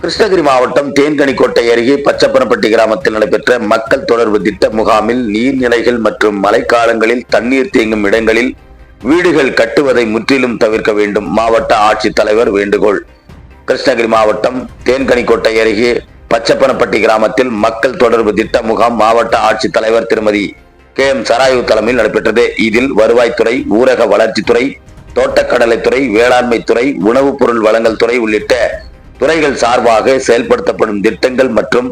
கிருஷ்ணகிரி மாவட்டம் தேன்கனிக்கோட்டை அருகே பச்சப்பனப்பட்டி கிராமத்தில் நடைபெற்ற மக்கள் தொடர்பு திட்ட முகாமில் நீர்நிலைகள் மற்றும் மழைக்காலங்களில் தண்ணீர் தேங்கும் இடங்களில் வீடுகள் கட்டுவதை முற்றிலும் தவிர்க்க வேண்டும் மாவட்ட ஆட்சித்தலைவர் வேண்டுகோள். கிருஷ்ணகிரி மாவட்டம் தேன்கனிக்கோட்டை அருகே பச்சப்பனப்பட்டி கிராமத்தில் மக்கள் தொடர்பு திட்ட முகாம் மாவட்ட ஆட்சித்தலைவர் திருமதி கே எம் சராயு தலைமையில் நடைபெற்றது. இதில் வருவாய்த்துறை ஊரக வளர்ச்சித்துறை தோட்டக்கடலைத்துறை வேளாண்மைத்துறை உணவுப் பொருள் வழங்கல் துறை உள்ளிட்ட துறைகள் சார்பாக செயல்படுத்தப்படும் திட்டங்கள் மற்றும்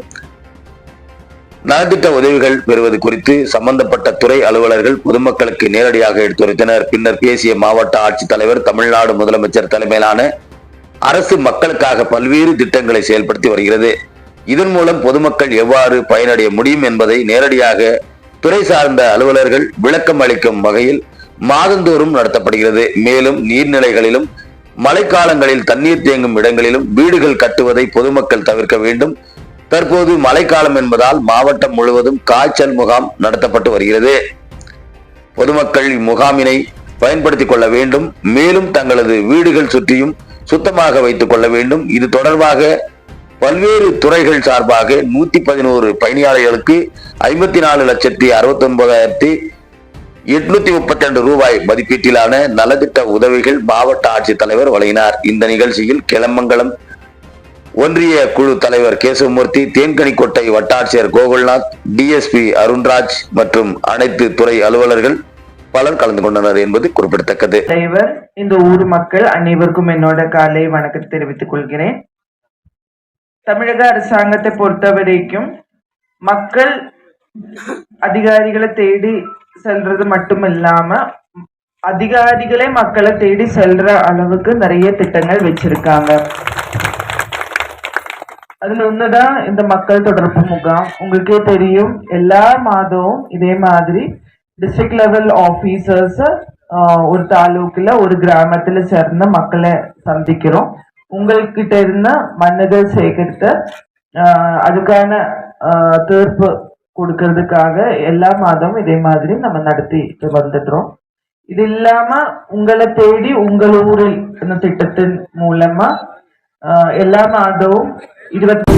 நலத்திட்ட உதவிகள் பெறுவது குறித்து சம்பந்தப்பட்ட துறை அலுவலர்கள் பொதுமக்களுக்கு நேரடியாக எடுத்துரைத்தனர் பின்னர் பேசிய மாவட்ட ஆட்சித்தலைவர் தமிழ்நாடு முதலமைச்சர் தலைமையிலான அரசு மக்களுக்காக பல்வேறு திட்டங்களை செயல்படுத்தி வருகிறது. இதன் மூலம் பொதுமக்கள் எவ்வாறு பயனடைய முடியும் என்பதை நேரடியாக துறை சார்ந்த அலுவலர்கள் விளக்கம் அளிக்கும் வகையில் மாதந்தோறும் நடத்தப்படுகிறது. மேலும் நீர்நிலைகளிலும் மழைக்காலங்களில் தண்ணீர் தேங்கும் இடங்களிலும் வீடுகள் கட்டுவதை பொதுமக்கள் தவிர்க்க வேண்டும். தற்போது மழைக்காலம் என்பதால் மாவட்டம் முழுவதும் காய்ச்சல் முகாம் நடத்தப்பட்டு வருகிறது. பொதுமக்கள் இம்முகாமினை பயன்படுத்திக் கொள்ள வேண்டும். மேலும் தங்களது வீடுகள் சுற்றியும் சுத்தமாக வைத்துக் கொள்ள வேண்டும். இது தொடர்பாக பல்வேறு துறைகள் சார்பாக நூத்தி பதினோரு பயணியாளர்களுக்கு ஐம்பத்தி நாலு லட்சத்தி அறுபத்தி ஒன்பதாயிரத்தி எட்நூத்தி முப்பத்தி ரெண்டு ரூபாய் மதிப்பீட்டிலான நலத்திட்ட உதவிகள் மாவட்ட ஆட்சித்தலைவர் வழங்கினார். இந்த நிகழ்ச்சியில் கிளமங்கலம் ஒன்றிய குழு தலைவர் கேசவமூர்த்தி தேன்கனிக்கோட்டை வட்டாட்சியர் கோகுல்நாத் டிஎஸ்பி அருண்ராஜ் மற்றும் அனைத்து துறை அலுவலர்கள் பலர் கலந்து கொண்டனர் என்பது குறிப்பிடத்தக்கது. தலைவர் இந்த ஊர் மக்கள் அனைவருக்கும் என்னோட காலை வணக்கத்தை தெரிவித்துக் கொள்கிறேன். தமிழக அரசாங்கத்தை பொறுத்த வரைக்கும் மக்கள் அதிகாரிகளை தேடி செல்றது மட்டும் இல்லாம அதிகாரிகளே மக்களை தேடி செல்ற அளவுக்கு நிறைய திட்டங்கள் வச்சிருக்காங்க. அதுல ஒண்ணுதான் இந்த மக்கள் தொடர்பு முகாம். உங்களுக்கே தெரியும் எல்லா மாதமும் இதே மாதிரி டிஸ்ட்ரிக்ட் லெவல் ஆபீசர்ஸ் ஒரு தாலூக்கில் ஒரு கிராமத்தில் சேர்ந்த மக்களை சந்திக்கிறோம். உங்கள்கிட்ட இருந்த மண்ணுகள் சேகரித்து அதுக்கான தீர்ப்பு கொடுக்கறதுக்காக எல்லா மாதமும் இதே மாதிரி நம்ம நடத்தி வந்துடுறோம். இது இல்லாம உங்களை தேடி உங்கள் ஊரில் இந்த திட்டத்தின் மூலமா எல்லா மாதமும் இருபத்தி